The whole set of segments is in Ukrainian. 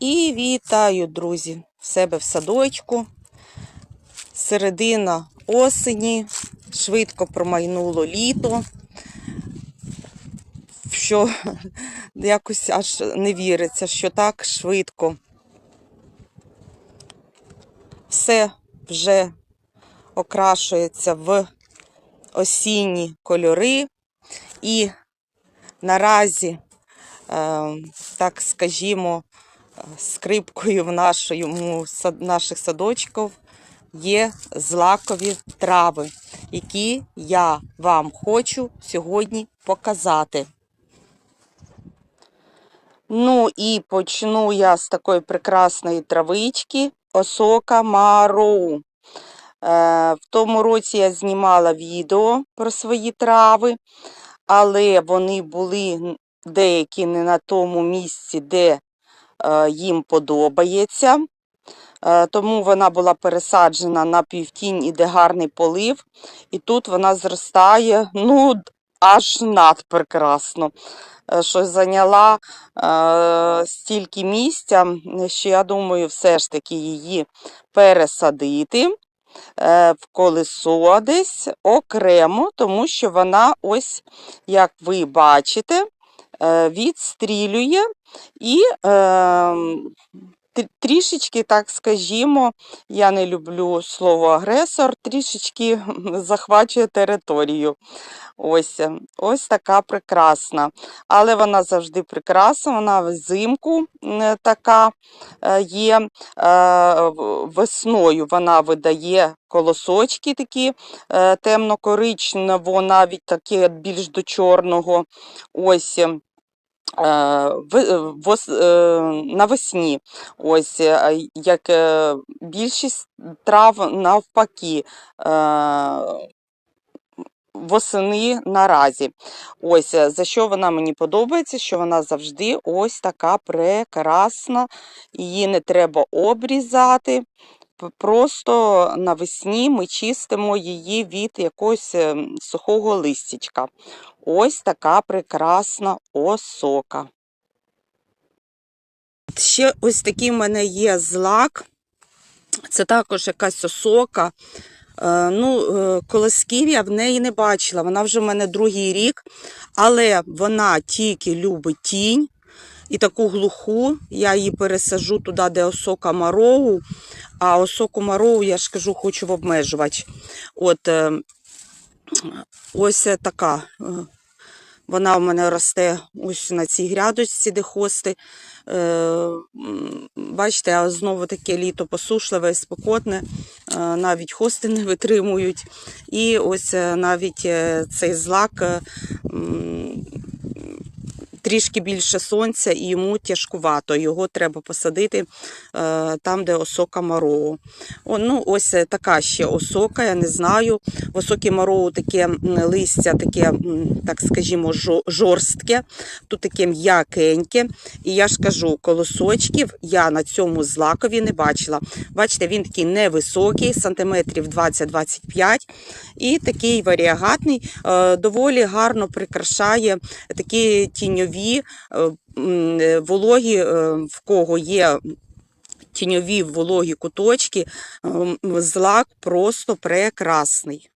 І вітаю, друзі, в себе в садочку. Середина осені, швидко промайнуло літо, що якось аж не віриться, що так швидко. Все вже окрашується в осінні кольори. І наразі, е, так скажімо, скрипкою в нашому, наших садочків є злакові трави, які я вам хочу сьогодні показати. Ну і почну я з такої прекрасної травички осока Мароу. Е, в тому році я знімала відео про свої трави, але вони були деякі не на тому місці, де їм подобається. Е, Тому вона була пересаджена на півтінь і де гарний полив. І тут вона зростає ну, аж надпрекрасно. Е, Що зайняла е, стільки місця, що я думаю, все ж таки її пересадити е, в колесо десь окремо, тому що вона ось, як ви бачите, е, відстрілює і е, трішечки, так скажімо, я не люблю слово агресор, трішечки захвачує територію. Ось, е, ось така прекрасна. Але вона завжди прекрасна, вона взимку е, така е, є. е, Весною вона видає колосочки такі е, темно-коричнево, навіть такі більш до чорного. Ось. Е, е, е, навесні, ось як більшість трав навпаки. Восени наразі. Ось за що вона мені подобається, що вона завжди ось така прекрасна, її не треба обрізати. Просто навесні ми чистимо її від якогось е, сухого листячка. Ось така прекрасна осока. Ще ось такий в мене є злак. Це також якась осока. Е, Ну, е, колосків я в неї не бачила. Вона вже в мене другий рік, але вона тільки любить тінь і таку глуху. Я її пересажу туди, де осока мароу. А осоку мароу, я ж кажу, хочу в обмежувач. От е, ось е, така. е, Вона в мене росте ось на цій грядочці, де хости. Бачите, знову таке літо посушливе, спекотне, е, навіть хости не витримують. І ось навіть цей злак трішки більше сонця і йому тяжкувато. Його треба посадити е, там, де осока мароу. О, ну, ось е, така ще осока, я не знаю. В осокі таке листя, таке, так скажімо, жорстке, тут таке м'якеньке. І я ж кажу, колосочків я на цьому злакові не бачила. Бачите, він такий невисокий, сантиметрів 20-25, і такий варіагатний, е, доволі гарно прикрашає такі тіньові е, м, е, вологі, е, в кого є тіньові вологі куточки, злак просто прекрасний.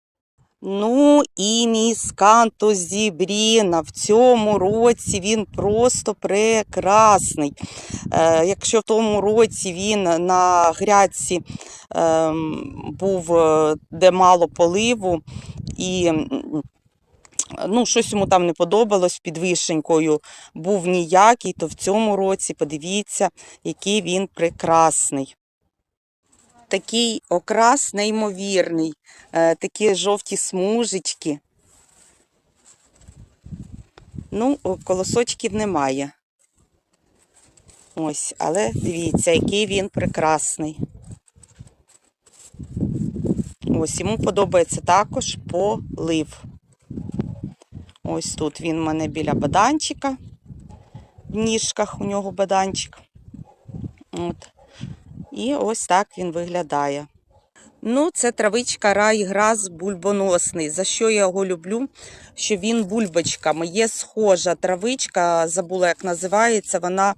Ну і місканто зібріна. В цьому році він просто прекрасний. Е, якщо в тому році він на грядці ем, був, е, де мало поливу, і ну, щось йому там не подобалось під вишенькою, був ніякий, то в цьому році подивіться, який він прекрасний. Такий окрас неймовірний, е, такі жовті смужечки. Ну, колосочків немає. Ось, але дивіться, який він прекрасний. Ось, йому подобається також полив. Ось тут він в мене біля баданчика. В ніжках у нього баданчик. От. І ось так він виглядає. Ну, це травичка райграс бульбоносний. За що я його люблю? Що він бульбочками. Є схожа травичка, забула, як називається, вона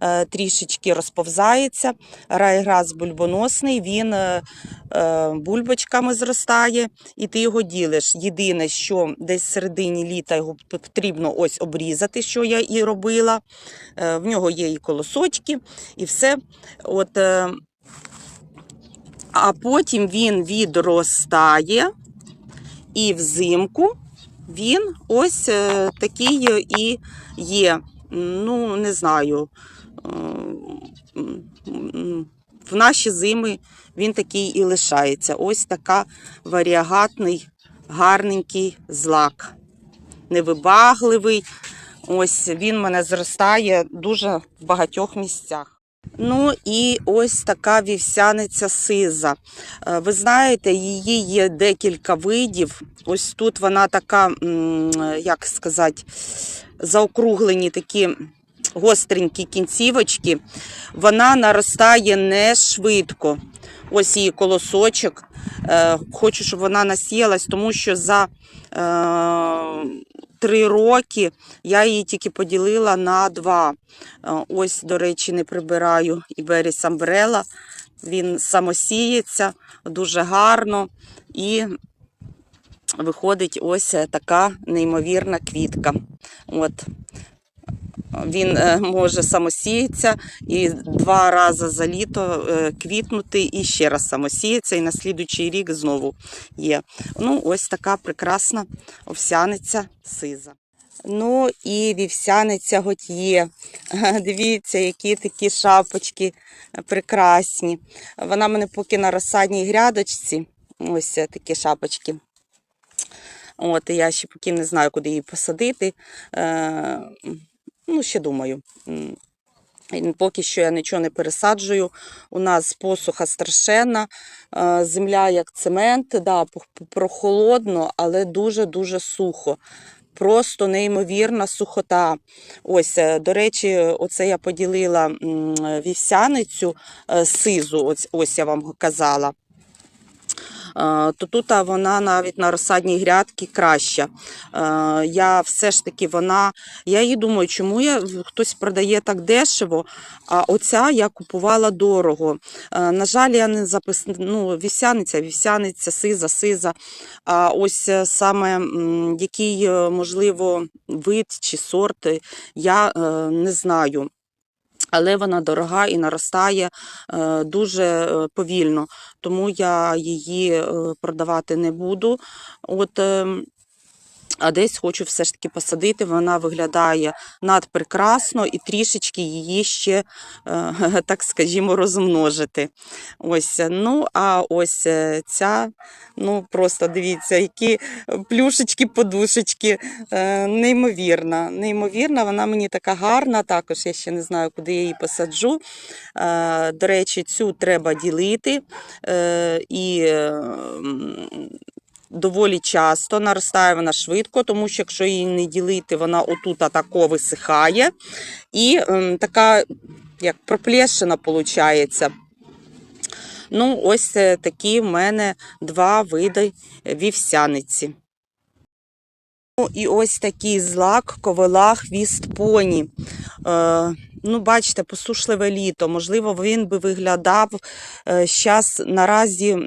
е, трішечки розповзається. Райграс бульбоносний, він е, е, бульбочками зростає, і ти його ділиш. Єдине, що десь в середині літа його потрібно ось обрізати, що я і робила. Е, в нього є і колосочки, і все. От, е, а потім він відростає, і взимку він ось е, такий і є. Ну, не знаю. е, В наші зими він такий і лишається. Ось така варіагатний, гарненький злак. Невибагливий. Ось він мене зростає дуже в багатьох місцях. Ну і ось така вівсяниця сиза. Е, Ви знаєте, її є декілька видів. Ось тут вона така, як сказати, заокруглені такі гостренькі кінцівочки. Вона наростає не швидко. Ось її колосочок. Е, Хочу, щоб вона насіялась, тому що за е, три роки я її тільки поділила на два. Е, Ось, до речі, не прибираю і Беріс Амбрела. Він самосіється дуже гарно і виходить ось така неймовірна квітка. От. Він е, може самосіятися і два рази за літо е, квітнути і ще раз самосіється, і на слідуючий рік знову є. Ну, ось така прекрасна овсяниця сиза. Ну і вівсяниця готьє. Дивіться, які такі шапочки е, прекрасні. Вона мене поки на розсадній грядочці. Ось е, такі шапочки. От, я ще поки не знаю, куди її посадити. Ну, ще думаю. Поки що я нічого не пересаджую. У нас посуха страшенна, е, земля як цемент, да, прохолодно, але дуже-дуже сухо. Просто неймовірна сухота. Ось, е, до речі, оце я поділила вівсяницю е, сизу, ось, ось я вам казала. Е, То тут вона навіть на розсадній грядці краща. Е, Я все ж таки вона. Я її думаю, чому я хтось продає так дешево, а оця я купувала дорого. Е, На жаль, я не запис... ну, вівсяниця, вівсяниця, сиза, сиза. А ось саме який, можливо, вид чи сорт, е, я не знаю. Але вона дорога і наростає е, дуже е, повільно, тому я її е, продавати не буду. От, ем, а десь хочу все ж таки посадити. Вона виглядає надпрекрасно і трішечки її ще, е, так скажімо, розмножити. Ось, ну, а ось е, ця, ну просто дивіться, які плюшечки, подушечки. Е, Неймовірна. Неймовірна, вона мені така гарна. Також я ще не знаю, куди я її посаджу. Е, До речі, цю треба ділити. е, І е, доволі часто наростає вона швидко, тому що якщо її не ділити, вона отут атако висихає. І ем, така, як проплешина, виходить. Ну, ось е, такі в мене два види вівсяниці. Ну, і ось такий злак ковила хвіст поні. Е, ну, бачите, посушливе літо. Можливо, він би виглядав зараз наразі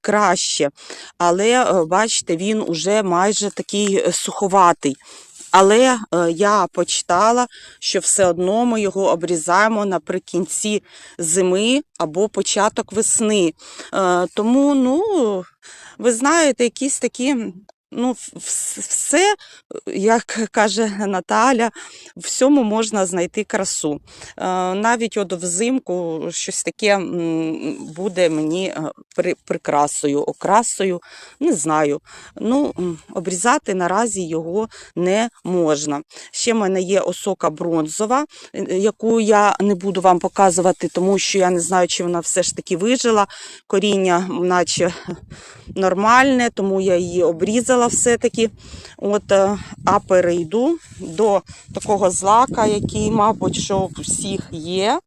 краще. Але е, бачите, він уже майже такий е, суховатий. Але е, я почитала, що все одно ми його обрізаємо наприкінці зими або початок весни. Е, тому, ну, ви знаєте, якісь такі. Ну, все, як каже Наталя, всьому можна знайти красу. Е, Навіть от взимку щось таке буде мені е, прикрасою, окрасою, не знаю. Ну, обрізати наразі його не можна. Ще в мене є осока бронзова, е, яку я не буду вам показувати, тому що я не знаю, чи вона все ж таки вижила. Коріння, наче нормальне, тому я її обрізала все-таки. От, е, а перейду до такого злака, який, мабуть, що у всіх є.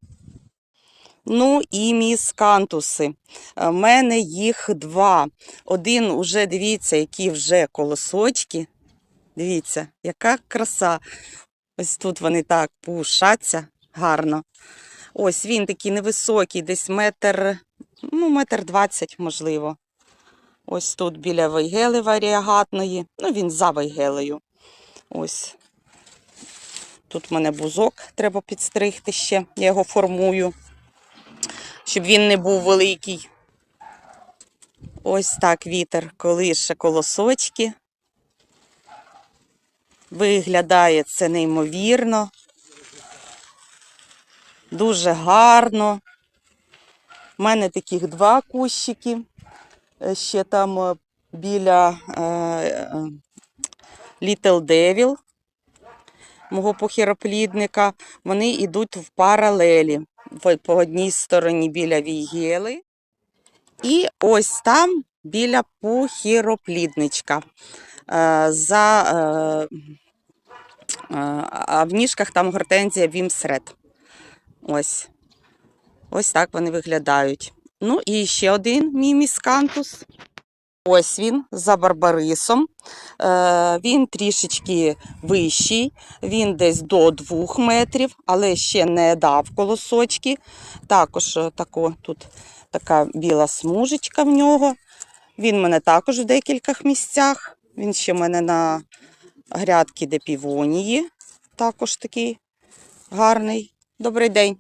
Ну і міскантуси. У мене їх два. Один уже, дивіться, які вже колосочки. Дивіться, яка краса. Ось тут вони так пушаться гарно. Ось він такий невисокий, десь метр, ну, метр двадцять, можливо. Ось тут біля вейгели варіагатної. Ну, він за вейгелею. Ось. Тут в мене бузок треба підстригти ще. Я його формую, щоб він не був великий. Ось так вітер колише колосочки. Виглядає це неймовірно. Дуже гарно. У мене таких два кущики. Е, Ще там е, біля е, Little Devil, мого похіроплідника. Вони йдуть в паралелі. По одній стороні біля війгели. І ось там біля похіроплідничка. За, а в ніжках там гортензія Вімсред. Ось. Ось так вони виглядають. Ну і ще один мій міскантус. Ось він за барбарисом. Е, він трішечки вищий, він десь до 2 метрів, але ще не дав колосочки. Також е, тако, тут така біла смужечка в нього. Він в мене також в декількох місцях. Він ще в мене на грядки, де півонії. Також такий гарний. Добрий день.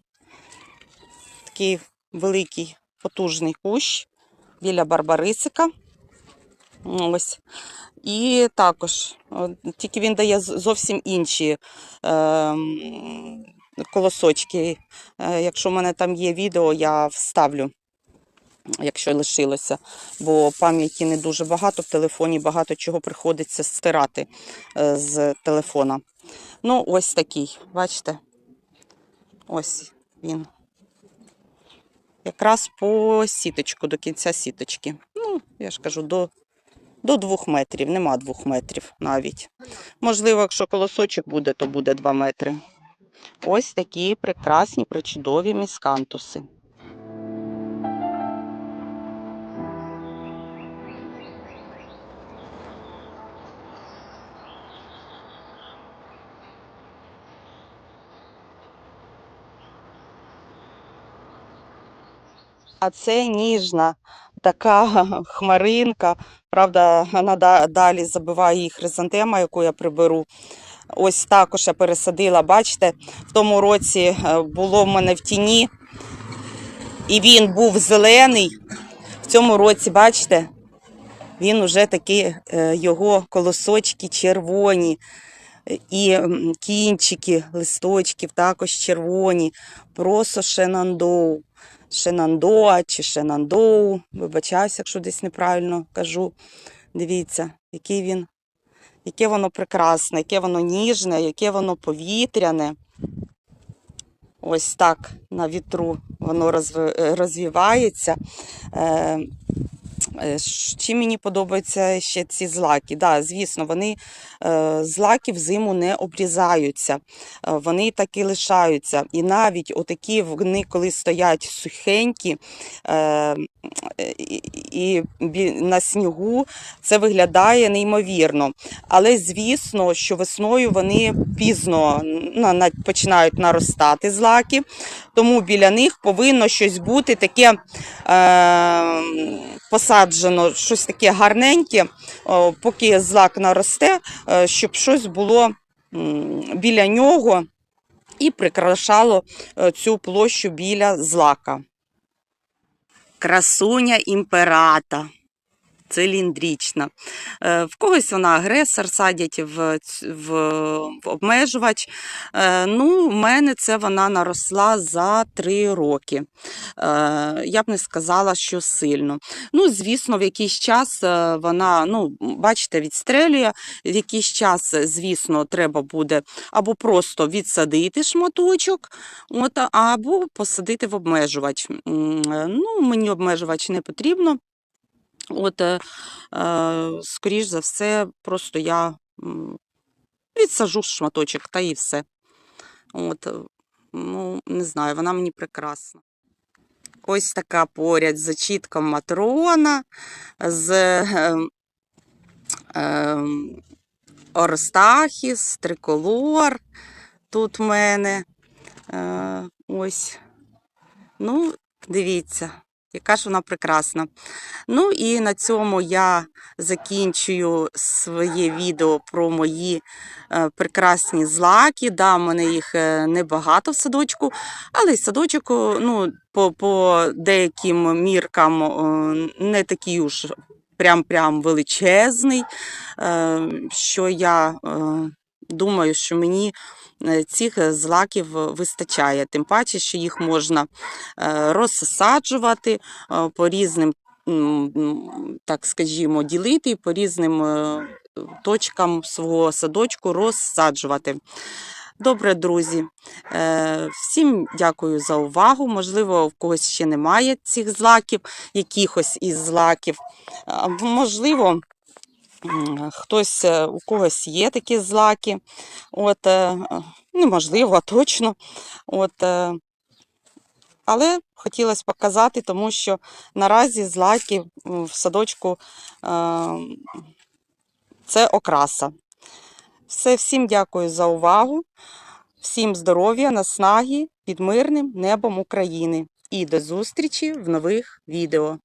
Такий великий потужний кущ біля барбарисика. Ось. І також, тільки він дає зовсім інші е, колосочки. Якщо в мене там є відео, я вставлю, якщо лишилося. Бо пам'яті не дуже багато в телефоні, багато чого приходиться стирати е, з телефона. Ну, ось такий, бачите? Ось він. Якраз по сіточку, до кінця сіточки. Ну, я ж кажу, до, до двох метрів, нема двох метрів навіть. Можливо, якщо колосочок буде, то буде два метри. Ось такі прекрасні, причудові міскантуси. А це ніжна така хмаринка. Правда, вона далі забиває її хризантема, яку я приберу. Ось також я пересадила. Бачите, в тому році е, було в мене в тіні, і він був зелений. В цьому році, бачите, він уже такі е, його колосочки червоні. І кінчики листочків також червоні. Просто шенандоу. Шенандоа чи Шенандоу. Вибачаюся, якщо десь неправильно кажу. Дивіться, який він, яке воно прекрасне, яке воно ніжне, яке воно повітряне. Ось так на вітру воно розви- е, Чим мені подобаються ще ці злаки? Да, звісно, вони е, злаки взиму не обрізаються, е, вони так і лишаються. І навіть отакі вони, коли стоять сухенькі і, на снігу, це виглядає неймовірно. Але звісно, що весною вони пізно на- на- починають наростати злаки, тому біля них повинно щось бути таке е, посаджено, щось таке гарненьке, поки злак наросте, е, щоб щось було біля нього і прикрашало е, цю площу біля злака. Красуня імперата. Циліндрічна. Е, В когось вона агресор, садять в, в, в обмежувач. Е, Ну, в мене це вона наросла за три роки. Е, Я б не сказала, що сильно. Ну, звісно, в якийсь час вона, ну, бачите, відстрелює. В якийсь час, звісно, треба буде або просто відсадити шматочок, от, або посадити в обмежувач. Ну, мені обмежувач не потрібно. От, е, е, скоріш за все, просто я відсажу шматочок та і все. От, е, ну, не знаю, вона мені прекрасна. ось така поряд з очітком Матрона, з е, е, Орстахіс, триколор. Тут в мене е, ось. Ну, дивіться, яка ж вона прекрасна. Ну і на цьому я закінчую своє відео про мої е, прекрасні злаки. Да, в мене їх е, небагато в садочку, але й садочок ну, по, по деяким міркам не такий уж прям-прям величезний, е, що я е, думаю, що мені е, цих злаків вистачає. Тим паче, що їх можна е, розсаджувати е, по різним, так скажімо, ділити по різним е, точкам свого садочку розсаджувати. Добре, друзі. Е, Всім дякую за увагу. Можливо, в когось ще немає цих злаків, якихось із злаків. Можливо, хтось е, у когось є такі злаки. От, е, неможливо, точно. От, е, але хотілося показати, тому що наразі злаки в садочку це окраса. Все, всім дякую за увагу. Всім здоров'я, наснаги під мирним небом України. І до зустрічі в нових відео.